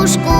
кружку